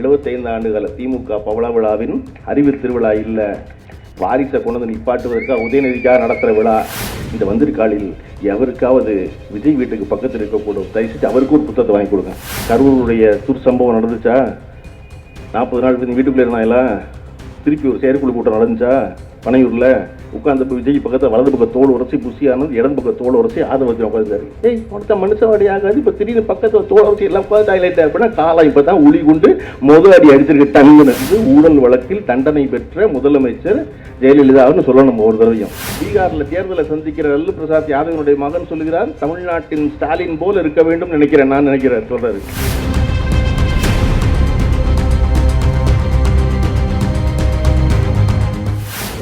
75 ஆண்டுகால திமுக பவள விழாவின் அறிவு திருவிழா இல்லை. வாரிசை கொண்டு வந்து நிப்பாட்டுவதற்காக உதயநிதிக்காக நடத்துகிற விழா. இந்த வந்திருக்காளில் எவருக்காவது விஜய் வீட்டுக்கு பக்கத்தில் இருக்கக்கூடும் தயவுசெய்து அவருக்கு ஒரு புத்தகத்தை வாங்கி கொடுங்க. கரூருடைய துர்சம்பவம் நடந்துச்சா? நாற்பது நாள் வீட்டுக்குள்ளே இருந்தாங்களா திருப்பி ஒரு செயற்குழு கூட்டம் நடந்துச்சா? பனையூரில்? உட்காந்து போய் விஜய் பக்கத்தில் வலது பக்கம் தோல் உரசி புசியானது இடது பக்கம் தோல் உரசி ஆதரவு வச்சு உட்காந்துருந்தாரு ஏய் ஒருத்த மனுஷவாடி ஆகாது இப்போ திடீர்னு பக்கத்தில் தோல் உரசி எல்லாம் பார்த்து ஹைலைட் அப்படின்னா காலம் இப்போ தான் உளி கொண்டு முத அடி அடிச்சிருக்க டங்குன்னு ஊழல் வழக்கில் தண்டனை பெற்ற முதலமைச்சர் ஜெயலலிதாவுன்னு சொல்லணும் ஒரு தடவையும். பீகாரில் தேர்தலை சந்திக்கிற லல்லு பிரசாத் யாதவனுடைய மகன் சொல்கிறார் தமிழ்நாட்டின் ஸ்டாலின் போல் இருக்க வேண்டும் நினைக்கிறேன் நான் நினைக்கிறேன் சொல்றாரு.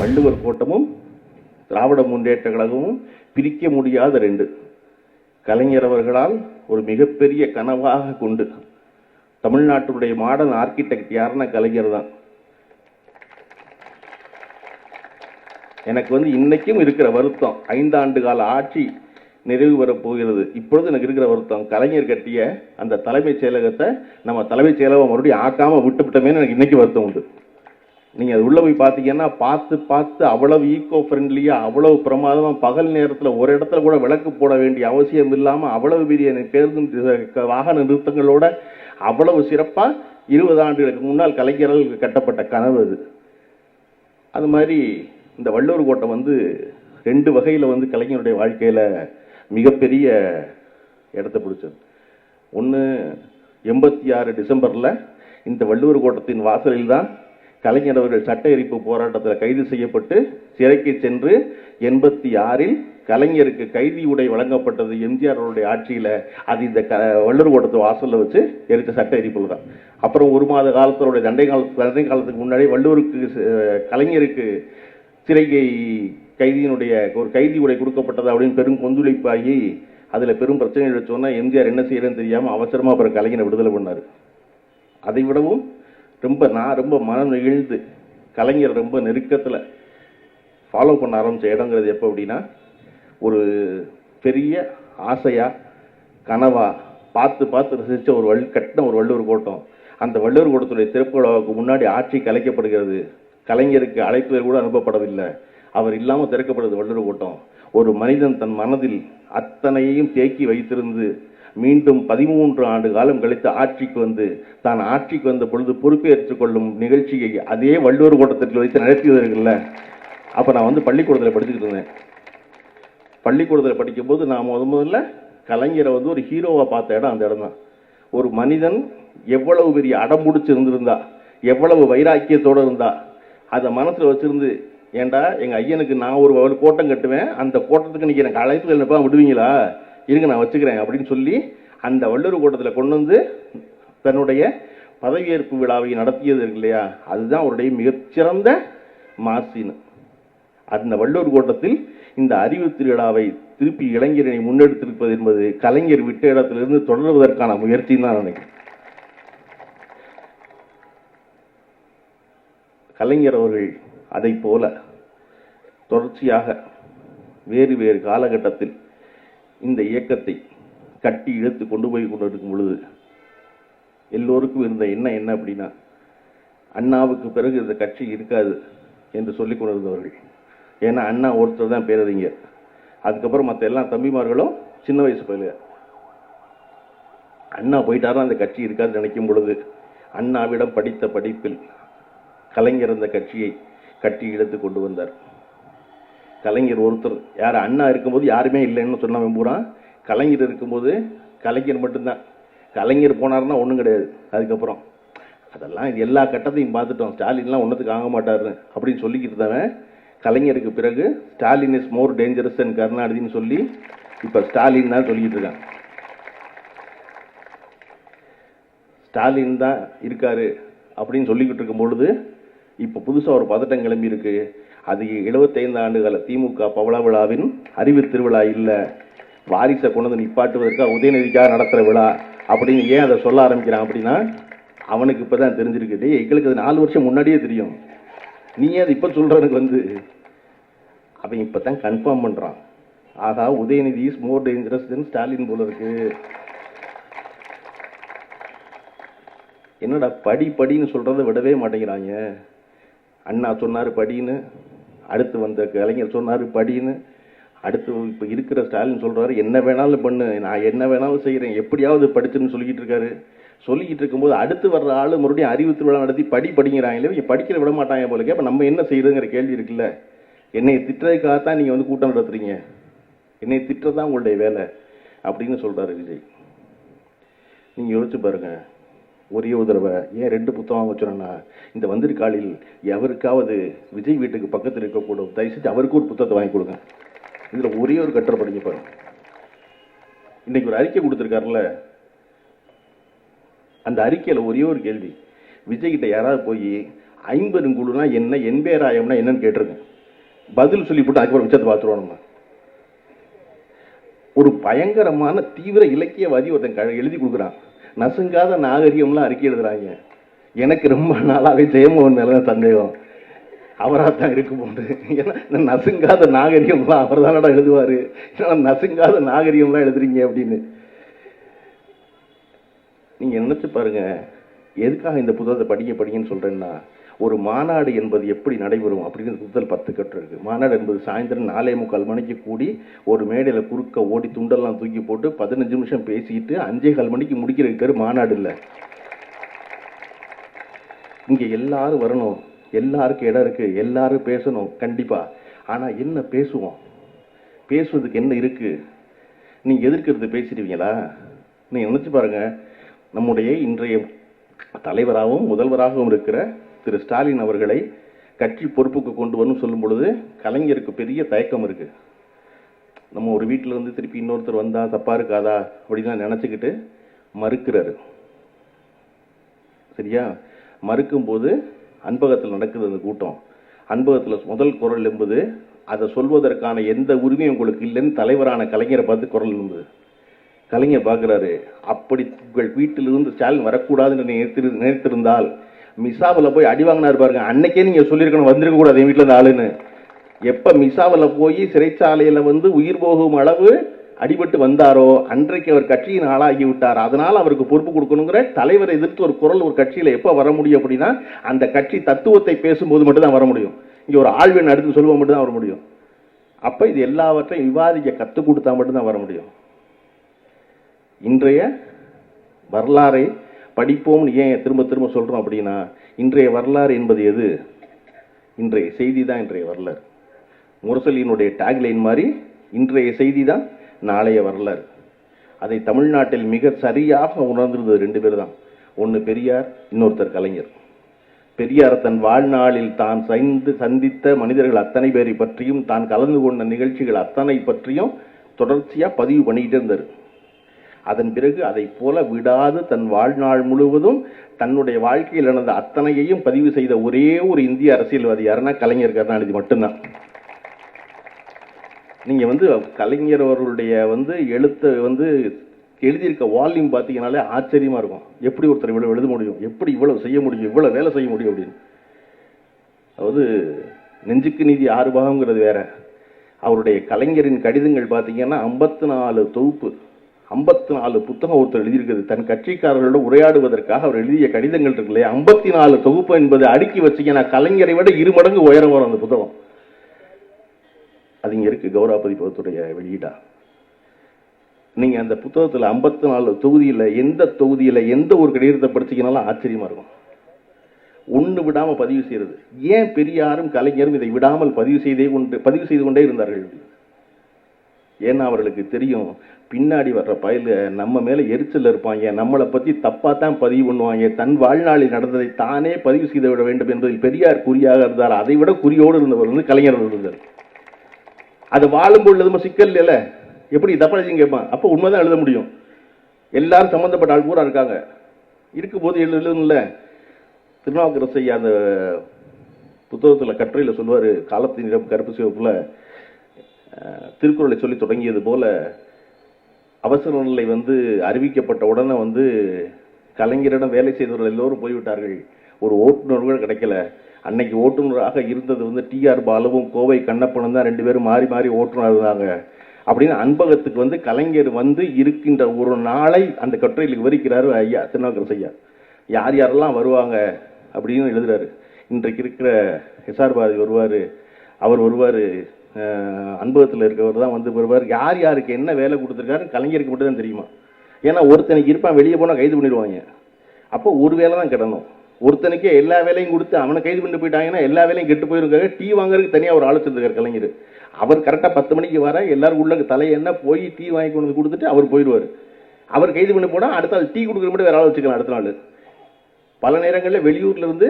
வள்ளுவர் கோட்டமும் திராவிட முன்னேற்ற கழகமும் பிரிக்க முடியாத ரெண்டு. கலைஞர் அவர்களால் ஒரு மிகப்பெரிய கனவாக கொண்டு தமிழ்நாட்டினுடைய மாடர்ன் ஆர்கிடெக்ட் யாருன்னா கலைஞர் தான். எனக்கு வந்து இன்னைக்கும் இருக்கிற வருத்தம் ஐந்தாண்டு கால ஆட்சி நிறைவு பெறப் போகிறது. இப்பொழுது எனக்கு இருக்கிற வருத்தம் கலைஞர் கட்டிய அந்த தலைமைச் செயலகத்தை நம்ம தலைமைச் செயலகம் மறுபடியும் ஆக்காமல் விட்டுவிட்டோமேனு எனக்கு இன்னைக்கு வருத்தம் உண்டு. நீங்கள் அது உள்ளே போய் பார்த்தீங்கன்னா பார்த்து பார்த்து அவ்வளவு ஈக்கோ ஃப்ரெண்ட்லியாக அவ்வளவு பிரமாதமா பகல் நேரத்தில் ஒரு இடத்துல கூட விளக்கு போட வேண்டிய அவசியம் இல்லாமல் அவ்வளவு பெரிய பேருந்து வாகன நிறுத்தங்களோட அவ்வளவு சிறப்பாக இருபது ஆண்டுகளுக்கு முன்னால் கலைஞர்கள் கட்டப்பட்ட கனவு அது. அது மாதிரி இந்த வள்ளுவர் கோட்டை வந்து ரெண்டு வகையில் வந்து கலைஞருடைய வாழ்க்கையில மிகப்பெரிய இடத்த பிடிச்சது. ஒன்று எண்பத்தி ஆறு டிசம்பர்ல இந்த வள்ளுவர் கோட்டத்தின் வாசலில் தான் கலைஞர் அவர்கள் சட்ட எரிப்பு போராட்டத்தில் கைது செய்யப்பட்டு சிறைக்கு சென்று எண்பத்தி ஆறில் கலைஞருக்கு கைதி உடை வழங்கப்பட்டது எம்ஜிஆர் அவருடைய ஆட்சியில். அது இந்த க வள்ளுவர் கூடத்து வாசலில் வச்சு எரித்த சட்ட எரிப்புல தான். அப்புறம் ஒரு மாத காலத்தினுடைய தண்டை கால தண்டை காலத்துக்கு முன்னாடி வள்ளுவருக்கு கலைஞருக்கு சிறைகை கைதியினுடைய ஒரு கைதி உடை கொடுக்கப்பட்டது அப்படின்னு பெரும் கொந்தளிப்பாகி அதில் பெரும் பிரச்சனை சொன்னால் எம்ஜிஆர் என்ன செய்யறதுன்னு தெரியாமல் அவசரமாக அப்புறம் கலைஞரை விடுதலை பண்ணார். அதை விடவும் ரொம்ப நான் ரொம்ப மனம் நெகிழ்ந்து கலைஞர் ரொம்ப நெருக்கத்தில் ஃபாலோ பண்ண ஆரம்பித்த இடங்கிறது எப்போ அப்படின்னா ஒரு பெரிய ஆசையாக கனவாக பார்த்து பார்த்து ரசித்த ஒரு வள் கட்டின ஒரு வள்ளுவர் கோட்டம். அந்த வள்ளுவர் கோட்டத்துடைய திறப்பு விழாவுக்கு முன்னாடி ஆட்சி கலைக்கப்படுகிறது. கலைஞருக்கு அழைப்புதல் கூட அனுப்பப்படவில்லை. அவர் இல்லாமல் திறக்கப்படுது வள்ளுவர் கோட்டம். ஒரு மனிதன் தன் மனதில் அத்தனையையும் தேக்கி வைத்திருந்து மீண்டும் பதிமூன்று ஆண்டு காலம் கழித்து ஆட்சிக்கு வந்து தான் ஆட்சிக்கு வந்த பொழுது பொறுப்பேற்றுக் கொள்ளும் நிகழ்ச்சியை அதே வள்ளுவர் கூட்டத்தில் வைத்து நடத்தியதற்குல்ல அப்போ நான் வந்து பள்ளிக்கூடத்தில் படிச்சுக்கிட்டு இருந்தேன். பள்ளிக்கூடத்தில் படிக்கும்போது நான் முத முதல்ல கலைஞரை வந்து ஒரு ஹீரோவா பார்த்த இடம் அந்த இடம் தான் ஒரு மனிதன் எவ்வளவு பெரிய அடம்பிடிச்சு இருந்திருந்தா எவ்வளவு வைராக்கியத்தோடு இருந்தா அதை மனசில் வச்சிருந்து ஏன்டா எங்கள் ஐயனுக்கு நான் ஒரு ஒரு கோட்டம் கட்டுவேன் அந்த கோட்டத்துக்கு நீங்க எனக்கு அழைப்பு என்னப்பா விடுவீங்களா? இருங்க நான் வச்சுக்கிறேன் அப்படின்னு சொல்லி அந்த வள்ளுவர் கூட்டத்தில் கொண்டு வந்து தன்னுடைய பதவியேற்பு விழாவை நடத்தியது இருக்கு இல்லையா? அதுதான் அவருடைய மிகச்சிறந்த மாசின் அந்த வள்ளுவர் கோட்டத்தில் இந்த அறிவு திருவிழாவை திருப்பி இளைஞரை முன்னெடுத்திருப்பது என்பது கலைஞர் விட்ட இடத்திலிருந்து தொடர்வதற்கான முயற்சின்னு தான் நினைக்கிறேன். கலைஞர் அவர்கள் அதை போல தொடர்ச்சியாக வேறு வேறு காலகட்டத்தில் இந்த இயக்கத்தை கட்டி இழுத்து கொண்டு போய் கொண்டிருக்கும் பொழுது எல்லோருக்கும் இருந்த எண்ணம் என்ன அப்படின்னா அண்ணாவுக்கு பிறகு இந்த கட்சி இருக்காது என்று சொல்லிக் கொண்டிருந்தவர்கள். ஏன்னா அண்ணா ஒருத்தர் தான் பேரறிஞர். அதுக்கப்புறம் மற்ற எல்லா தம்பிமார்களும் சின்ன வயசு பயில அண்ணா போயிட்டாரா அந்த கட்சி இருக்காதுன்னு நினைக்கும் பொழுது அண்ணாவிடம் படித்த படிப்பில் கலைஞர் அந்த கட்சியை கட்டி இழுத்து கொண்டு வந்தார். கலைஞர் ஒருத்தர். யார்? அண்ணா இருக்கும்போது யாருமே இல்லைன்னு சொன்னவன் விரும்புகிறான் கலைஞர் இருக்கும்போது கலைஞர் மட்டும்தான். கலைஞர் போனாருன்னா ஒன்றும் கிடையாது. அதுக்கப்புறம் அதெல்லாம் இது எல்லா கட்டத்தையும் பார்த்துட்டோம். ஸ்டாலின்லாம் ஒன்றத்துக்கு ஆக மாட்டார் அப்படின்னு சொல்லிக்கிட்டு இருந்தவன். கலைஞருக்கு பிறகு Stalin is more dangerous and கருணாநிதின்னு சொல்லி இப்போ ஸ்டாலின் தான் சொல்லிக்கிட்டு இருக்கான். ஸ்டாலின் தான் இருக்காரு அப்படின்னு சொல்லிக்கிட்டு இருக்கும் பொழுது இப்போ புதுசாக ஒரு பதட்டம் கிளம்பி இருக்கு அது 75 ஆண்டுகால திமுக பவள விழாவின் அறிவு திருவிழா இல்லை. வாரிசை கொண்டு வந்து நிப்பாட்டுவதற்காக உதயநிதிக்காக நடத்துகிற விழா. அப்படின்னு ஏன் அதை சொல்ல ஆரம்பிக்கிறான் அப்படின்னா அவனுக்கு இப்போ தான் தெரிஞ்சிருக்குது எங்களுக்கு அது நாலு வருஷம் முன்னாடியே தெரியும். நீ ஏன் அது இப்போ சொல்கிறவனுக்கு வந்து? அவன் இப்போ தான் கன்ஃபார்ம் பண்ணுறான் ஆகா Udhayanidhi is more dangerous than Stalin போல இருக்கு. என்னடா படி படின்னு சொல்கிறத விடவே மாட்டேங்கிறாங்க. அண்ணா சொன்னார் படின்னு அடுத்து வந்த கலைஞர் சொன்னார் படின்னு அடுத்து இப்போ இருக்கிற ஸ்டாலின் சொல்கிறாரு என்ன வேணாலும் பண்ணு நான் என்ன வேணாலும் செய்கிறேன் எப்படியாவது படிச்சுன்னு சொல்லிக்கிட்டு இருக்காரு. சொல்லிக்கிட்டு இருக்கும்போது அடுத்து வர்ற ஆள் மறுபடியும் அறிவு திருவிழா நடத்தி படி படிங்கிறாங்களே இவங்க படிக்கிற விட மாட்டாங்க போல அப்போ நம்ம என்ன செய்யறதுங்கிற கேள்வி இருக்குல்ல. என்னை திட்டுறதுக்காகத்தான் நீங்கள் வந்து கூட்டம் நடத்துறீங்க. என்னை திட்டுறதான் உங்களுடைய வேலை அப்படின்னு சொல்கிறாரு விஜய். நீங்கள் யோசிச்சு பாருங்கள் ஒரே ஒரு தடவை ஏன் ரெண்டு புத்தகம் வாங்க இந்த வந்திருக்காளில் எவருக்காவது விஜய் வீட்டுக்கு பக்கத்தில் இருக்கக்கூடும் தயவு செஞ்சு அவருக்கு ஒரு புத்தகத்தை வாங்கி கொடுங்க. இதுல ஒரே ஒரு கட்டுரை படிங்க பாருங்க. இன்னைக்கு ஒரு அறிக்கை கொடுத்துருக்காருல்ல? அந்த அறிக்கையில ஒரே ஒரு கேள்வி. விஜய் கிட்ட யாராவது போய் ஐம்பெருங்குழுனா என்ன எண்பேராயம்னா என்னன்னு கேட்டிருங்க. பதில் சொல்லி போட்டு அதுக்கப்புறம் மிச்சத்தை பார்த்துருவோம் நம்ம ஒரு பயங்கரமான தீவிர இலக்கியவாதி ஒருத்தன் க- எழுதி கொடுக்குறான். நசுங்காத நாகரிகம்லாம் அறிக்கை எழுதுறாங்க. எனக்கு ரொம்ப நாளாவே ஜெயமோகன் மேல சந்தேகம். அவராக தான் இருக்க போது ஏன்னா இந்த நசுங்காத நாகரிகம்லாம் அவர் தானடா எழுதுவாரு. ஏன்னா நசுங்காத நாகரிகம்லாம் எழுதுறீங்க அப்படின்னு. நீங்க நினச்சி பாருங்க எதுக்காக இந்த புத்தகத்தை படிக்க படிங்கன்னு சொல்றேன்னா ஒரு மாநாடு என்பது எப்படி நடைபெறும் அப்படின்னு முதல் பத்து கட்டு இருக்கு மாநாடு என்பது சாயந்தரம் நாலே முக்கால் மணிக்கு கூடி ஒரு மேடையில் குறுக்க ஓடி துண்டெல்லாம் தூக்கி போட்டு பதினஞ்சு நிமிஷம் பேசிட்டு அஞ்சே கால் மணிக்கு முடிக்கிறதுக்கு பேர் மாநாடு இல்லை. இங்கே எல்லாரும் வரணும். எல்லாருக்கும் இடம் இருக்கு. எல்லாரும் பேசணும். கண்டிப்பா. ஆனால் என்ன பேசுவோம்? பேசுவதுக்கு என்ன இருக்கு? நீங்கள் எதிர்க்கிறது பேசிடுவீங்களா? நீங்கள் நினச்சி பாருங்க. நம்முடைய இன்றைய தலைவராகவும் முதல்வராகவும் இருக்கிற திரு ஸ்டாலின் அவர்களை கட்சி பொறுப்புக்கு கொண்டு வரணும் சொல்லும் பொழுது கலைஞருக்கு பெரிய தயக்கம் இருக்கு. நம்ம ஒரு வீட்டில் இருந்து திருப்பி இன்னொருத்தர் வந்தா தப்பா இருக்காதா அப்படின்லாம் நினச்சிக்கிட்டு மறுக்கிறாரு. சரியா? மறுக்கும்போது அன்பகத்தில் நடக்குது அந்த கூட்டம். அன்பகத்தில் முதல் குரல் என்பது அதை சொல்வதற்கான எந்த உரிமையும் உங்களுக்கு இல்லைன்னு தலைவரான கலைஞரை பார்த்து குரல் இருந்தது கலைஞர் பார்க்குறாரு அப்படி உங்கள் வீட்டிலிருந்து ஸ்டாலின் வரக்கூடாதுன்னு நினைத்திரு நினைத்திருந்தால் மிசாவில் போய் அடி வாங்கினார் பாருங்க. அன்னைக்கே நீங்கள் சொல்லியிருக்கணும் வந்திருக்க கூடாது என் வீட்டில் இருந்து ஆளுன்னு. எப்போ மிசாவில் போய் சிறைச்சாலையில் வந்து உயிர் போகும் அளவு அடிபட்டு வந்தாரோ அன்றைக்கு அவர் கட்சியின் ஆளாகி விட்டார். அதனால் அவருக்கு பொறுப்பு கொடுக்கணுங்கிற தலைவரை எதிர்த்து ஒரு குரல் ஒரு கட்சியில் எப்போ வர முடியும் அப்படின்னா அந்த கட்சி தத்துவத்தை பேசும்போது மட்டும்தான் வர முடியும். இங்கே ஒரு ஆழ்வின் அடுத்து சொல்லுவோம் மட்டும்தான் வர முடியும். அப்போ இது எல்லாவற்றையும் விவாதிக்க கற்றுக் கொடுத்தா மட்டும்தான் வர முடியும். இன்றைய வரலாறை படிப்போம்னு ஏன் திரும்ப திரும்ப சொல்கிறோம் அப்படின்னா இன்றைய வரலாறு என்பது எது? இன்றைய செய்தி தான் இன்றைய வரலாறு. முரசலியினுடைய டேக்லைன் மாதிரி இன்றைய செய்தி தான் நாளைய வரலாறு. அதை தமிழ்நாட்டில் மிக சரியாக உணர்ந்திருந்தது ரெண்டு பேர் தான் ஒன்று பெரியார் இன்னொருத்தர் கலைஞர். பெரியார் தன் வாழ்நாளில் தான் சைந்து சந்தித்த மனிதர்கள் அத்தனை பேரை பற்றியும் தான் கலந்து கொண்ட நிகழ்ச்சிகள் அத்தனை பற்றியும் தொடர்ச்சியாக பதிவு பண்ணிக்கிட்டே இருந்தார். அதன் பிறகு அதை போல விடாது தன் வாழ்நாள் முழுவதும் தன்னுடைய வாழ்க்கையில் நடந்த அத்தனையையும் பதிவு செய்த ஒரே ஒரு இந்திய அரசியல்வாதி யாருன்னா கலைஞர் கருணாநிதி மட்டும்தான். நீங்கள் வந்து கலைஞர் அவர்களுடைய வந்து எழுத்தை வந்து எழுதியிருக்க வால்யூம் பார்த்தீங்கனாலே ஆச்சரியமாக இருக்கும். எப்படி ஒருத்தர் இவ்வளோ எழுத முடியும்? எப்படி இவ்வளோ செய்ய முடியும்? இவ்வளோ வேலை செய்ய முடியும் அப்படின்னு. அதாவது நெஞ்சுக்கு நீதி ஆறு பாகங்கிறது வேற. அவருடைய கலைஞரின் கடிதங்கள் பார்த்தீங்கன்னா ஐம்பத்தி நாலு தொகுப்பு. ஐம்பத்தி நாலு புத்தகம் ஒருத்தர் எழுதியிருக்குது தன் கட்சிக்காரர்களோட உரையாடுவதற்காக அவர் எழுதிய கடிதங்கள் இருக்கு இல்லையா? ஐம்பத்தி நாலு தொகுப்பு என்பது அடுக்கி வச்சீங்கன்னா கலைஞரை விட இரு மடங்கு உயரம் வரும் அந்த புத்தகம். அது இங்கே இருக்கு கௌரவ பதிப்பகத்துடைய வெளியீடா. நீங்க அந்த புத்தகத்துல ஐம்பத்தி நாலு தொகுதியில எந்த தொகுதியில எந்த ஒரு கடிதத்தை படிச்சீங்கனாலும் ஆச்சரியமா இருக்கும். ஒண்ணு விடாம பதிவு செய்யறது. ஏன் பெரியாரும் கலைஞரும் இதை விடாமல் பதிவு செய்தே கொண்டு பதிவு செய்து கொண்டே இருந்தார்கள்? ஏன்னா அவர்களுக்கு தெரியும் பின்னாடி வர்ற பயல நம்ம மேலே எரிச்சல் இருப்பாங்க. நம்மளை பற்றி தப்பாக தான் பதிவு பண்ணுவாங்க. தன் வாழ்நாளில் நடந்ததை தானே பதிவு செய்து விட வேண்டும் என்பதில் பெரியார் குறியாக இருந்தார். அதை விட குறியோடு இருந்தவர் வந்து கலைஞர் இருந்தார். அது வாழும் பொழுது நம்ம சிக்கல் இல்லை எப்படி தப்பாச்சும் கேட்பான். அப்போ உண்மைதான் எழுத முடியும். எல்லாரும் சம்மந்தப்பட்ட ஆள் பூரா இருக்காங்க. இருக்கும்போது எழுத எழுதணும்ல திருநாவுக்கரசு ஐயா அந்த புத்தகத்தில் கட்டுரையில் சொல்லுவார். காலத்தின் நிறம் கருப்பு சிவப்பில் திருக்குறளை சொல்லி தொடங்கியது போல அவசர நிலை வந்து அறிவிக்கப்பட்ட உடனே வந்து கலைஞரிடம் வேலை செய்தவர்கள் எல்லோரும் போய்விட்டார்கள். ஒரு ஓட்டுநர்கள் கிடைக்கல. அன்னைக்கு ஓட்டுநராக இருந்தது வந்து டிஆர் பாலுவும் கோவை கண்ணப்பனும் தான் ரெண்டு பேரும் மாறி மாறி ஓட்டுநர் இருந்தாங்க. அப்படின்னு அன்பகத்துக்கு வந்து கலைஞர் வந்து இருக்கின்ற ஒரு நாளை அந்த கட்டுரையில் விவரிக்கிறாரு ஐயா திருநாவுக்கரசு ஐயா. யார் யாரெல்லாம் வருவாங்க அப்படின்னு எழுதுறாரு. இன்றைக்கு இருக்கிற எஸ்ஆர் பாரதி வருவார். அவர் வருவார். அனுபவத்தில் இருக்கிறவர் தான் வந்து வருவார். யார் யாருக்கு என்ன வேலை கொடுத்துருக்காரு கலைஞருக்கு மட்டும் தான் தெரியுமா? ஏன்னா ஒருத்தனுக்கு இருப்பான் வெளியே போனால் கைது பண்ணிடுவாங்க. அப்போ ஒரு வேலை தான் கிடணும். ஒருத்தனுக்கே எல்லா வேலையும் கொடுத்து அவனை கைது பண்ணி போயிட்டாங்கன்னா எல்லா வேலையும் கெட்டு போயிருக்காங்க. டீ வாங்குறதுக்கு தனியாக ஒரு ஆலோசனை கலைஞர். அவர் கரெக்டாக பத்து மணிக்கு வர எல்லாரும் உள்ள தலையெண்ண போய் டீ வாங்கி கொண்டு வந்து கொடுத்துட்டு அவர் போயிடுவார். அவர் கைது பண்ணி போனால் அடுத்த நாள் டீ கொடுக்குற மட்டும் வேற ஆள் வச்சுக்கலாம் அடுத்த நாள். பல நேரங்களில் வெளியூர்லேருந்து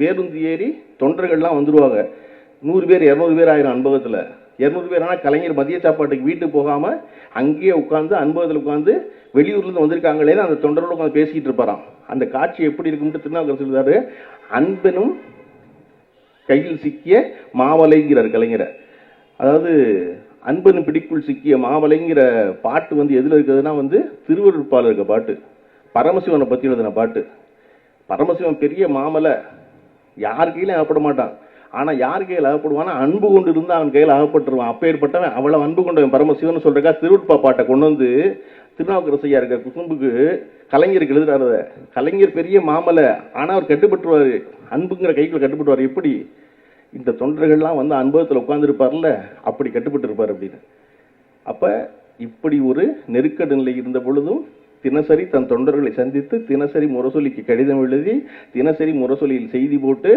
பேருந்து ஏறி தொண்டர்கள்லாம் வந்துடுவாங்க நூறு பேர் இரநூறு பேர் ஆயிரும் அனுபவத்தில் இரநூறு பேர் ஆனால் கலைஞர் மதிய சாப்பாட்டுக்கு வீட்டுக்கு போகாமல் அங்கேயே உட்காந்து அனுபவத்தில் உட்காந்து வெளியூர்லேருந்து வந்திருக்காங்களேன்னு அந்த தொண்டரோட உட்காந்து பேசிக்கிட்டு இருப்பாராம். அந்த காட்சி எப்படி இருக்கும்னு திருநாவுக்கரசு சொல்றாரு அன்பனும் கையில் சிக்கிய மாவலைங்கிறார் கலைஞரை. அதாவது அன்பன் பிடிக்குள் சிக்கிய மாவலைங்கிற பாட்டு வந்து எதில் இருக்குதுன்னா வந்து திருவருட்பால் இருக்க பாட்டு. பரமசிவனை பற்றி எழுதின பாட்டு. பரமசிவன் பெரிய மாமலை. யார் கையிலும் ஏற்பட மாட்டான். ஆனால் யார் கையில் அகப்படுவானா அன்பு கொண்டு இருந்தால் அவன் கையில் அகப்பட்டுருவான். அப்பேற்பட்டவன் அவ்வளோ அன்பு கொண்டவன் பரமசிவன் சொல்கிறக்கா திருவருட்பா பாட்டை கொண்டு வந்து திருநாவுக்கரசையா இருக்க குசும்புக்கு கலைஞருக்கு எழுதுறாரு அதை. கலைஞர் பெரிய மாமலை. ஆனால் அவர் கட்டுப்பட்டுருவார். அன்புங்கிற கைக்குள்ள கட்டுப்பட்டுவார் எப்படி? இந்த தொண்டர்கள்லாம் வந்து அனுபவத்தில் உட்காந்துருப்பார்ல அப்படி கட்டுப்பட்டு இருப்பார் அப்படின்னு. அப்போ இப்படி ஒரு நெருக்கடி நிலை இருந்த பொழுதும் தினசரி தன் தொண்டர்களை சந்தித்து தினசரி முரசொலிக்கு கடிதம் எழுதி தினசரி முரசொலியில் செய்தி போட்டு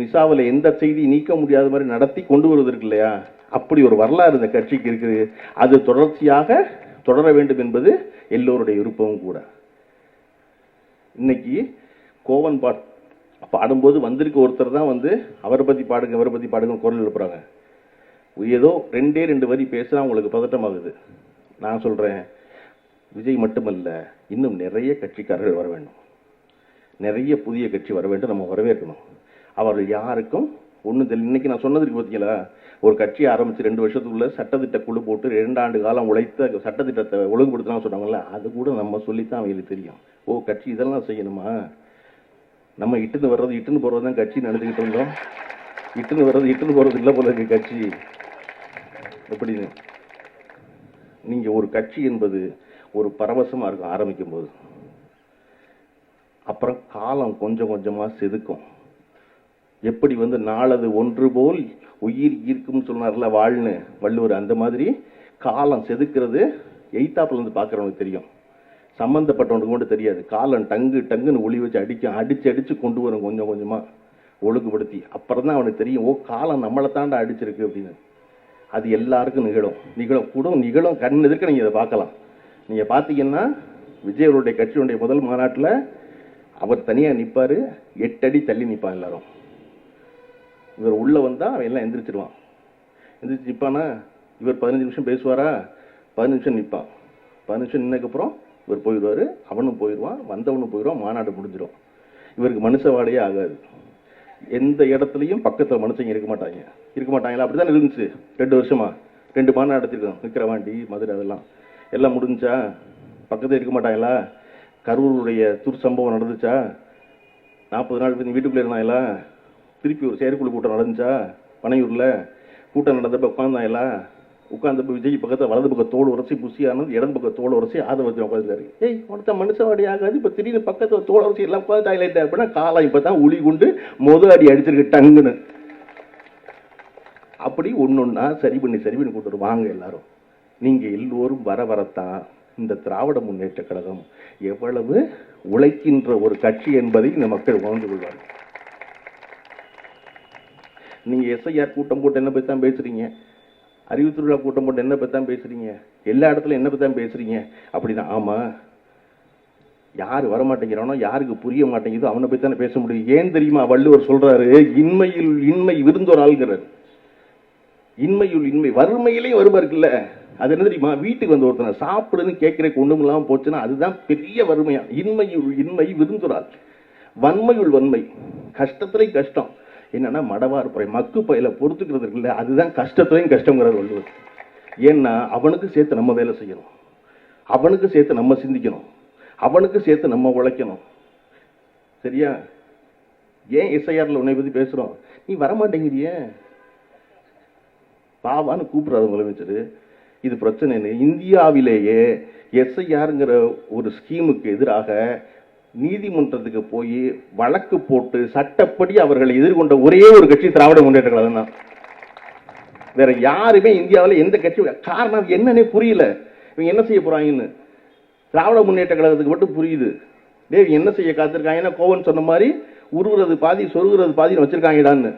மிசாவில் எந்த செய்தி நீக்க முடியாத மாதிரி நடத்தி கொண்டு வருவது இல்லையா? அப்படி ஒரு வரலாறு இந்த கட்சிக்கு இருக்குது. அது தொடர்ச்சியாக தொடர வேண்டும் என்பது எல்லோருடைய விருப்பமும் கூட. இன்னைக்கு கோவன் பாட் பாடும்போது வந்திருக்க ஒருத்தர் தான் வந்து அவரை பற்றி பாடுங்க அவரை பற்றி பாடுங்க குரல் எழுப்புறாங்க. ஏதோ ரெண்டே ரெண்டு வரி பேசினா உங்களுக்கு பதட்டமாகுது. நான் சொல்கிறேன் விஜய் மட்டுமல்ல இன்னும் நிறைய கட்சிக்காரர்கள் வர வேண்டும். நிறைய புதிய கட்சி வர வேண்டும் நம்ம வரவேற்கணும். அவர்கள் யாருக்கும் ஒன்றும் தெரியல. இன்னைக்கு நான் சொன்னது இருக்கு பார்த்தீங்களா ஒரு கட்சி ஆரம்பித்து ரெண்டு வருஷத்துக்குள்ள சட்டத்திட்ட குழு போட்டு ரெண்டு ஆண்டு காலம் உழைத்த சட்டத்திட்டத்தை ஒழுங்குபடுத்தலாம் சொன்னாங்கல்ல அது கூட நம்ம சொல்லித்தான் அவங்களுக்கு தெரியும். ஓ கட்சி இதெல்லாம் செய்யணுமா? நம்ம இட்டுன்னு வர்றது இட்டுன்னு போகிறது தான் கட்சி நடந்துக்கிட்டு இருந்தோம். இட்டுன்னு வர்றது இட்டுன்னு போகிறது இல்லை போல இருக்கு கட்சி. எப்படின்னு? நீங்கள் ஒரு கட்சி என்பது ஒரு பரவசமாக இருக்கும் ஆரம்பிக்கும் போது அப்புறம் காலம் கொஞ்சம் கொஞ்சமாக செதுக்கும். எப்படி வந்து நாளது ஒன்று போல் உயிர் ஈர்க்கும்னு சொன்னார்ல வாழ்னு வள்ளுவர் அந்த மாதிரி காலம் செதுக்கிறது எய்த்தாப்பில் இருந்து பார்க்குறவனுக்கு தெரியும். சம்மந்தப்பட்டவனுக்கு மட்டும் தெரியாது. காலம் டங்கு டங்குன்னு ஒளி வச்சு அடிக்கும் அடித்து அடித்து கொண்டு வரும் கொஞ்சம் கொஞ்சமாக ஒழுங்குபடுத்தி. அப்புறம் தான் அவனுக்கு தெரியும் ஓ காலம் நம்மளை தாண்டா அடிச்சிருக்கு அப்படின்னு. அது எல்லாருக்கும் நிகழும். நிகழும் கூட நிகழும் கண் எதிர்க்க நீங்கள் இதை பார்க்கலாம். நீங்க பார்த்தீங்கன்னா விஜயருடைய கட்சியுடைய முதல் மாநாட்டில் அவர் தனியா நிப்பாரு எட்டு அடி தள்ளி நிப்பான் எல்லாரும். இவர் உள்ள வந்தா அவன் எல்லாம் எந்திரிச்சிருவான். எந்திரிச்சு நிப்பானா? இவர் பதினஞ்சு நிமிஷம் பேசுவாரா? பதினஞ்சு நிமிஷம் நிப்பான். பதினஞ்சு நிமிஷம் நின்னதுக்கப்புறம் இவர் போயிடுவாரு அவனும் போயிடுவான் வந்தவனும் போயிடுவான் மாநாடு முடிஞ்சிடும் இவருக்கு மனுஷ வாடையே ஆகாது. எந்த இடத்துலையும் பக்கத்தில் மனுஷங்க இருக்க மாட்டாங்க. இருக்க மாட்டாங்களா? அப்படிதான் இருந்துச்சு. ரெண்டு வருஷமா. ரெண்டு மாநாடு நடத்திருக்கோம். விக்கிரவாண்டி மதுரை அதெல்லாம். எல்லாம் முடிஞ்சா? பக்கத்தில் இருக்க மாட்டாங்களா? கரூருடைய துர் சம்பவம் நடந்துச்சா? நாற்பது நாள் வீட்டுக்குள்ளே இருந்தாங்களா? திருப்பி ஒரு செயற்குழு கூட்டம் நடந்துச்சா? பனையூரில் கூட்டம் நடந்தப்ப உட்காந்தாங்களா உட்கார்ந்தப்ப விஜய் பக்கத்தில் வலது பக்கம் தோல் உரசி புசியானது இடது பக்கம் தோல் உரசி ஆதவத்தி உட்காந்துருக்காரு ஏய் ஒருத்த மனுஷவாடி ஆகாது இப்போ திடீர்னு பக்கத்தில் தோல் உரசி எல்லாம் உட்காந்து டாய்லெட் அப்படின்னா காலம் இப்பதான் உளி கொண்டு முத அடி அடிச்சிருக்கு டங்குன்னு. அப்படி ஒன்றா சரி பண்ணி சரி பண்ணி கொண்டு வாங்க எல்லாரும். நீங்கள் எல்லோரும் வர வரத்தான் இந்த திராவிட முன்னேற்ற கழகம் எவ்வளவு உழைக்கின்ற ஒரு கட்சி என்பதை இந்த மக்கள் உணர்ந்து கொள்வார்கள். நீங்கள் எஸ்ஐஆர் கூட்டம் போட்டு என்ன பத்தி தான் பேசுகிறீங்க அறிவு திருவிழா கூட்டம் போட்டு என்ன பத்தி தான் பேசுகிறீங்க எல்லா இடத்துலையும் என்ன பத்தி தான் பேசுறீங்க? அப்படின்னா ஆமாம் யார் வர மாட்டேங்கிறானோ யாருக்கு புரிய மாட்டேங்குதோ அவனை பற்றி தானே பேச முடியும். ஏன் தெரியுமா? வள்ளுவர் சொல்கிறாரு இன்மையில் இன்மை விருந்தோர் ஆள்கிறார். இன்மையுள் இன்மை வறுமையிலேயே வருமா இருக்குல்ல அது என்ன தெரியுமா? வீட்டுக்கு வந்து ஒருத்தனை சாப்பிடுன்னு கேட்கிற ஒண்ணும் இல்லாமல் போச்சுன்னா அதுதான் பெரிய வறுமையா. இன்மையுள் இன்மை விருந்துறாள். வன்மையுள் வன்மை. கஷ்டத்துலையும் கஷ்டம். என்னன்னா மடவார் புறை மக்கு பயில பொறுத்துக்கிறது இருக்குல்ல அதுதான் கஷ்டத்துலையும் கஷ்டங்கிறார் வள்ளுவர். ஏன்னா அவனுக்கு சேர்த்து நம்ம வேலை செய்யணும். அவனுக்கு சேர்த்து நம்ம சிந்திக்கணும். அவனுக்கு சேர்த்து நம்ம உழைக்கணும். சரியா? ஏன் எஸ்ஐஆர்ல உன்னை பற்றி பேசுகிறோம் நீ வரமாட்டேங்கிறியே. பாவான்னு கூப்பிட்றாரு முதலமைச்சர். இது பிரச்சனைன்னு இந்தியாவிலேயே எஸ்ஐஆருங்கிற ஒரு ஸ்கீமுக்கு எதிராக நீதிமன்றத்துக்கு போய் வழக்கு போட்டு சட்டப்படி அவர்களை எதிர்கொண்ட ஒரே ஒரு கட்சி திராவிட முன்னேற்ற கழகம் தான். வேற யாருமே இந்தியாவில் எந்த கட்சி காரணம் என்னன்னே புரியல. இவங்க என்ன செய்ய போறாங்கன்னு? திராவிட முன்னேற்ற கழகத்துக்கு மட்டும் புரியுது. தேவி என்ன செய்ய காத்திருக்காங்கன்னா கோவன் சொன்ன மாதிரி உருவுறது பாதி சொருகுறது பாதி வச்சிருக்காங்கடான்னு.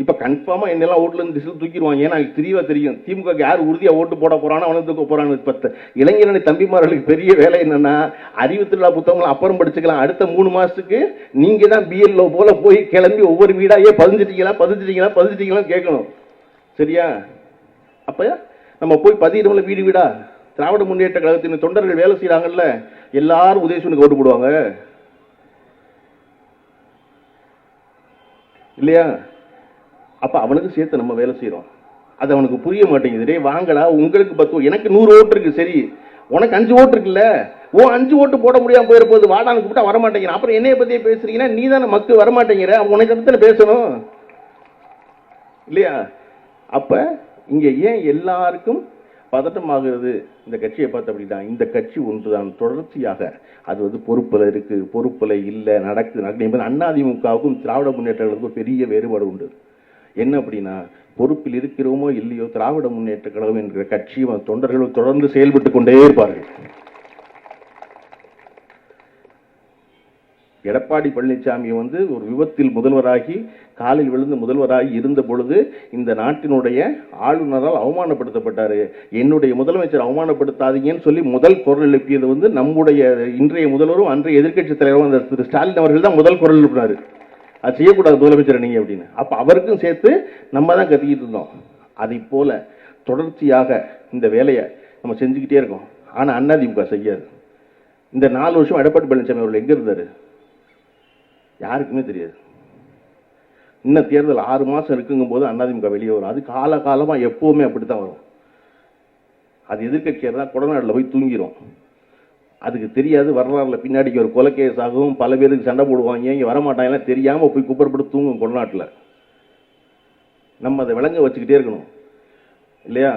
இப்போ கன்ஃபார்மாக என்னெல்லாம் ஓட்டுலேருந்து இருந்து திசையில் தூக்கிடுவாங்க? ஏன்னா எனக்கு தெரியவா தெரியும். திமுக யார் உறுதியாக ஓட்டு போட போகிறானோ அவனை தூக்க போகிறான்னு இப்ப இளைஞரணி தம்பிமார்களுக்கு பெரிய வேலை என்னென்னா அறிவு திருவிழா புத்தகங்களை அப்புறம் படிச்சுக்கலாம். அடுத்த மூணு மாதத்துக்கு நீங்கள் தான் பிஎல்ஓ போல் போய் கிளம்பி ஒவ்வொரு வீடாகவே பதிஞ்சிட்டீங்களா பதிஞ்சிட்டீங்களா பதிஞ்சிட்டீங்களா கேட்கணும். சரியா? அப்போ நம்ம போய் பதியிடும்ல வீடு வீடா? திராவிட முன்னேற்ற கழகத்தின் தொண்டர்கள் வேலை செய்கிறாங்கல்ல எல்லாரும் உதயசூனுக்கு ஓட்டு போடுவாங்க. இல்லையா? அப்போ அவனுக்கு சேர்த்து நம்ம வேலை செய்கிறோம் அது அவனுக்கு புரிய மாட்டேங்குது. டேய் வாங்கடா உங்களுக்கு பத்து எனக்கு நூறு ஓட்டு இருக்கு சரி. உனக்கு அஞ்சு ஓட்டு இருக்குல்ல? ஓ அஞ்சு ஓட்டு போட முடியாமல் போயிருப்போது. வாடான்னு கூப்பிட்டா வர அப்புறம் என்னைய பற்றி பேசுறீங்கன்னா நீ தானே மக்கு வர மாட்டேங்கிற உனக்கு பத்தி பேசணும்? இல்லையா? அப்ப இங்கே ஏன் எல்லாருக்கும் பதட்டமாகிறது? இந்த கட்சியை பார்த்து அப்படின்னா இந்த கட்சி ஒன்றுதான். தொடர்ச்சியாக அது வந்து பொறுப்பில் இருக்குது பொறுப்பில் இல்லை. நடக்குது. நடக்குது என்பது அதிமுகவுக்கும் திராவிட முன்னேற்றங்களுக்கும் பெரிய வேறுபாடு உண்டு. என்ன அப்படின்னா பொறுப்பில் இருக்கிறோமோ இல்லையோ திராவிட முன்னேற்ற கழகம் என்கிற கட்சி தொண்டர்களும் தொடர்ந்து செயல்பட்டு கொண்டே இருப்பார்கள். எடப்பாடி பழனிசாமி வந்து ஒரு விபத்தில் முதல்வராகி காலில் விழுந்து முதல்வராகி இருந்த பொழுது இந்த நாட்டினுடைய ஆளுநரால் அவமானப்படுத்தப்பட்டார். என்னுடைய முதலமைச்சர் அவமானப்படுத்தாதீங்கன்னு சொல்லி முதல் குரல் எழுப்பியது வந்து நம்முடைய இன்றைய முதல்வரும் அன்றைய எதிர்க்கட்சி தலைவரும் அந்த திரு ஸ்டாலின் அவர்கள் தான் முதல் குரல் எழுப்பினார். அது செய்யக்கூடாது முதலமைச்சர் நீங்க அப்படின்னு. அப்போ அவருக்கும் சேர்த்து நம்ம தான் கத்திக்கிட்டு இருந்தோம். அதை போல தொடர்ச்சியாக இந்த வேலையை நம்ம செஞ்சுக்கிட்டே இருக்கோம். ஆனா அண்ணாதிமுக செய்யாது. இந்த நாலு வருஷம் எடப்பாடி பழனிசாமி அவர்கள் எங்கே இருந்தாரு? யாருக்குமே தெரியாது. இன்னும் தேர்தல் ஆறு மாசம் இருக்குங்கும் போது அதிமுக வெளியே வரும். அது கால காலமா அப்படி அப்படித்தான் வரும். அது எதிர்க்கட்சியாக தான் கொடநாட்டில் போய் தூங்கிடும் அதுக்கு தெரியாது வரலாறுல பின்னாடிக்கு ஒரு கொலைக்கேஸ் ஆகும் பல பேருக்கு சண்டை போடுவாங்க இங்கே வரமாட்டாங்கலாம் தெரியாமல் போய் குப்பரப்பட்டு தூங்கும் கொடநாட்டில். நம்ம அதை விளங்க வச்சுக்கிட்டே இருக்கணும். இல்லையா?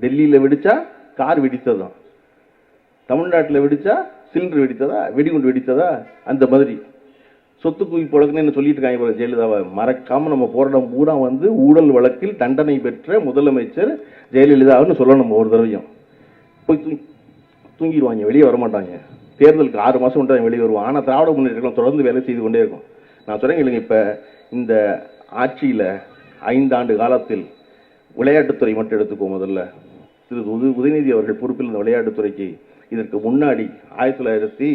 டெல்லியில் வெடித்தா கார் வெடித்ததுதான் தமிழ்நாட்டில் வெடித்தா சிலிண்டர் வெடித்ததா? வெடிகுண்டு வெடித்ததா? அந்த மாதிரி. சொத்து குவிப்பு வழக்குன்னு என்ன சொல்லிட்டு இருக்காங்க பாரு ஜெயலலிதாவை. மறக்காமல் நம்ம போராட்டம் பூரா வந்து ஊழல் வழக்கில் தண்டனை பெற்ற முதலமைச்சர் ஜெயலலிதாவுன்னு சொல்லணும் நம்ம ஒரு தடவையும். போய் தூங்கிடுவாங்க வெளியே வர மாட்டாங்க தேர்தலுக்கு ஆறு மாதம் மட்டும் வெளியே வருவான் ஆனால் திராவிட முன்னேற்றம் தொடர்ந்து வேலை செய்து கொண்டே இருக்கும். நான் சொல்கிறேன் இல்லைங்க இப்போ இந்த ஆட்சியில் ஐந்தாண்டு காலத்தில் விளையாட்டுத்துறை மட்டும் எடுத்துக்குவோம் முதல்ல. திரு உத- உதயநிதி அவர்கள் பொறுப்பில் இந்த விளையாட்டுத்துறைக்கு இதற்கு முன்னாடி ஆயிரத்தி தொள்ளாயிரத்தி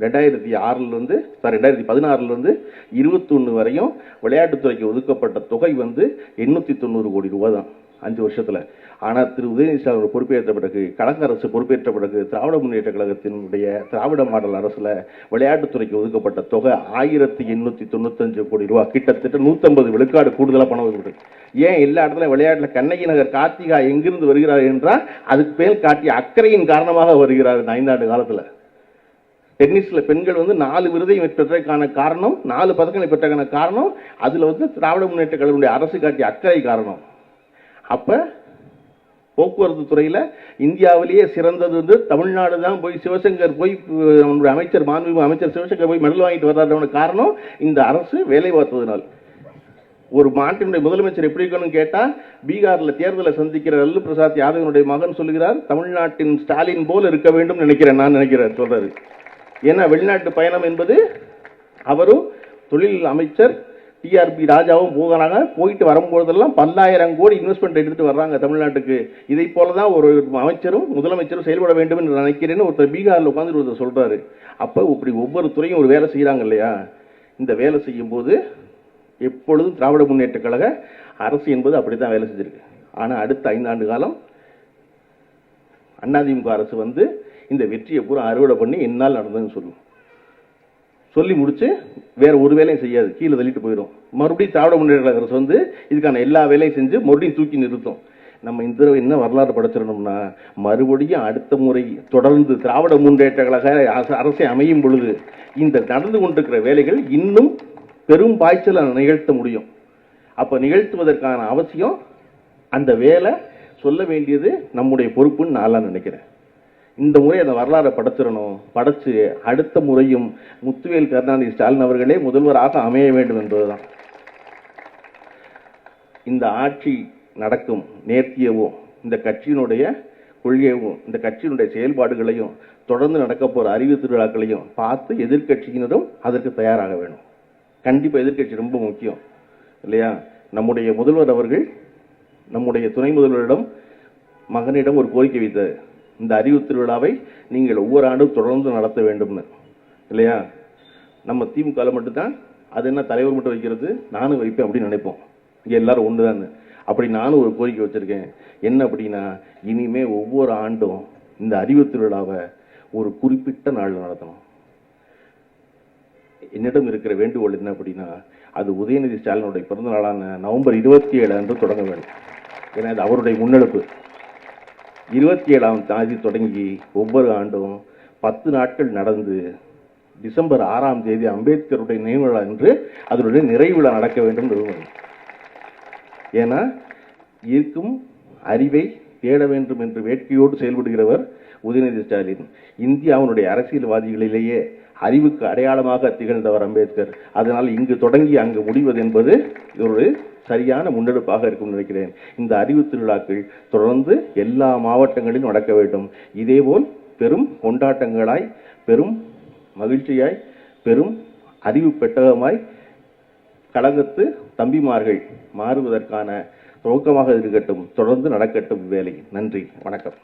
ரெண்டாயிரத்தி ஆறிலிருந்து சாரி ரெண்டாயிரத்தி பதினாறுலேருந்து இருபத்தொன்று வரையும் விளையாட்டுத்துறைக்கு ஒதுக்கப்பட்ட தொகை வந்து எண்ணூற்றி தொண்ணூறு கோடி ரூபா தான் அஞ்சு வருஷத்தில். ஆனால் திரு உதயநிதி ஸ்டாலின் அவர் பொறுப்பேற்ற பிறகு கழக அரசு பொறுப்பேற்ற பிறகு திராவிட முன்னேற்ற கழகத்தினுடைய திராவிட மாடல் அரசில் விளையாட்டுத்துறைக்கு ஒதுக்கப்பட்ட தொகை ஆயிரத்தி எண்ணூற்றி தொண்ணூத்தஞ்சு கோடி ரூபா கிட்டத்தட்ட நூற்றம்பது விழுக்காடு கூடுதலாக பணம் ஒதுக்கப்பட்டது ஏன் எல்லா இடத்துல விளையாட்டில் கண்ணகி நகர் கார்த்திகா எங்கிருந்து வருகிறார் என்றால் அதுக்கு மேல் காட்டிய அக்கறையின் காரணமாக வருகிறார் ஐந்தாண்டு காலத்தில். டென்னிஸில் பெண்கள் வந்து நாலு விருதையும் பெற்றதற்கான காரணம் நாலு பதக்கங்களை பெற்றதுக்கான காரணம் அதில் வந்து திராவிட முன்னேற்ற கழகனுடைய அரசு காட்டிய அக்கறை காரணம். அப்போ போக்குவரத்து துறையில் இந்தியாவிலேயே சிறந்தது வந்து தமிழ்நாடு தான் போய் சிவசங்கர் போய் அஹ், நம்முடைய அமைச்சர் மாண்புமிகு அமைச்சர் சிவசங்கர் போய் மெடல் வாங்கிட்டு வர்றாருன்னு காரணம் இந்த அரசு வேலை பார்த்ததுனால். ஒரு மாட்டினுடைய முதலமைச்சர் எப்படி இருக்கணும்னு கேட்டால் பீகாரில் தேர்தலை சந்திக்கிற லல்லு பிரசாத் யாதவனுடைய மகன் சொல்கிறார் தமிழ்நாட்டின் ஸ்டாலின் போல் இருக்க வேண்டும் நினைக்கிறேன் நான் நினைக்கிறேன் சொல்கிறாரு ஏன்னா வெளிநாட்டு பயணம் என்பது அவரும் தொழில் அமைச்சர் டிஆர்பி ராஜாவும் போகிறாங்க போயிட்டு வரும்போதெல்லாம் பல்லாயிரம் கோடி இன்வெஸ்ட்மெண்ட் எடுத்துட்டு வர்றாங்க தமிழ்நாட்டுக்கு. இதை போல தான் ஒரு அமைச்சரும் முதலமைச்சரும் செயல்பட வேண்டும் என்று நினைக்கிறேன்னு ஒருத்தர் பீகாரில் உட்காந்துட்டு ஒருத்தர் சொல்கிறாரு அப்போ இப்படி ஒவ்வொரு துறையும் ஒரு வேலை செய்கிறாங்க இல்லையா? இந்த வேலை செய்யும் போது எப்பொழுதும் திராவிட முன்னேற்ற கழக அரசு என்பது அப்படித்தான் வேலை செஞ்சிருக்கு. ஆனால் அடுத்த ஐந்தாண்டு காலம் அதிமுக அரசு வந்து இந்த வெற்றியை பூரா அறுவடை பண்ணி என்னால் நடந்ததுன்னு சொல்லும். சொல்லி முடிச்சு வேற ஒரு வேலையும் செய்யாது. கீழே தள்ளிட்டு போயிடும் மறுபடியும் திராவிட முன்னேற்ற கழக அரசு வந்து இதுக்கான எல்லா வேலையும் செஞ்சு மறுபடியும் தூக்கி நிறுத்தும். நம்ம இந்த தடவை என்ன வரலாறு படைச்சிடணும்னா மறுபடியும் அடுத்த முறை தொடர்ந்து திராவிட முன்னேற்ற கழக அரசு- அரசை அமையும் பொழுது இந்த நடந்து கொண்டிருக்கிற வேலைகள் இன்னும் பெரும் பாய்ச்சலை நிகழ்த்த முடியும். அப்போ நிகழ்த்துவதற்கான அவசியம் அந்த வேலை. சொல்ல வேண்டியது நம்முடைய பொறுப்புன்னு நான் நினைக்கிறேன். இந்த முறை அந்த வரலாறை படைச்சிடணும். படைச்சு அடுத்த முறையும் முத்துவேல் கருணாநிதி ஸ்டாலின் அவர்களே முதல்வராக அமைய வேண்டும் என்பதுதான். இந்த ஆட்சி நடக்கும் நேர்த்தியவும் இந்த கட்சியினுடைய கொள்கையவும் இந்த கட்சியினுடைய செயல்பாடுகளையும் தொடர்ந்து நடக்க போகிற அறிவு திருவிழாக்களையும் பார்த்து எதிர்கட்சியினரும் அதற்கு தயாராக வேணும். கண்டிப்பாக எதிர்க்கட்சி ரொம்ப முக்கியம் இல்லையா? நம்முடைய முதல்வர் அவர்கள் நம்முடைய துணை முதல்வரிடம் மகனிடம் ஒரு கோரிக்கை வைத்தார். இந்த அறிவு திருவிழாவை நீங்கள் ஒவ்வொரு ஆண்டும் தொடர்ந்து நடத்த வேண்டும்னு இல்லையா? நம்ம திமுக மட்டும்தான் அது என்ன தலைவர் மட்டும் வைக்கிறது? நானும் வைப்பேன் அப்படின்னு நினைப்போம். எல்லாரும் எல்லாரும் தான் அப்படி நானும் ஒரு கோரிக்கை வச்சிருக்கேன். என்ன அப்படின்னா இனிமேல் ஒவ்வொரு ஆண்டும் இந்த அறிவு திருவிழாவை ஒரு குறிப்பிட்ட நாள் நடத்தணும். என்னிடம் இருக்கிற வேண்டுகோள் என்ன அப்படின்னா அது உதயநிதி ஸ்டாலினுடைய பிறந்த நாளான நவம்பர் இருபத்தி ஏழு அன்று தொடங்க வேண்டும். ஏன்னா அது அவருடைய முன்னெடுப்பு. இருபத்தி ஏழாம் தேதி தொடங்கி ஒவ்வொரு ஆண்டும் பத்து நாட்கள் நடந்து டிசம்பர் ஆறாம் தேதி அம்பேத்கருடைய நினைவு விழா என்று அதனுடைய நிறைவு விழா நடக்க வேண்டும் என்று ஏன்னா இருக்கும் அறிவை தேட வேண்டும் என்று வேட்கையோடு செயல்படுகிறவர் உதயநிதி ஸ்டாலின். இந்தியாவினுடைய அரசியல்வாதிகளிலேயே அறிவுக்கு அடையாளமாக திகழ்ந்தவர் அம்பேத்கர். அதனால் இங்கு தொடங்கி அங்கு முடிவது என்பது ஒரு சரியான முன்னெடுப்பாக இருக்கும் நினைக்கிறேன். இந்த அறிவு திருவிழாக்கள் தொடர்ந்து எல்லா மாவட்டங்களிலும் நடக்க வேண்டும். இதேபோல் பெரும் கொண்டாட்டங்களாய் பெரும் மகிழ்ச்சியாய் பெரும் அறிவு பெட்டகமாய் கழகத்து தம்பிமார்கள் மாறுவதற்கான துவக்கமாக இருக்கட்டும் தொடர்ந்து நடக்கட்டும் வேலை நன்றி வணக்கம்.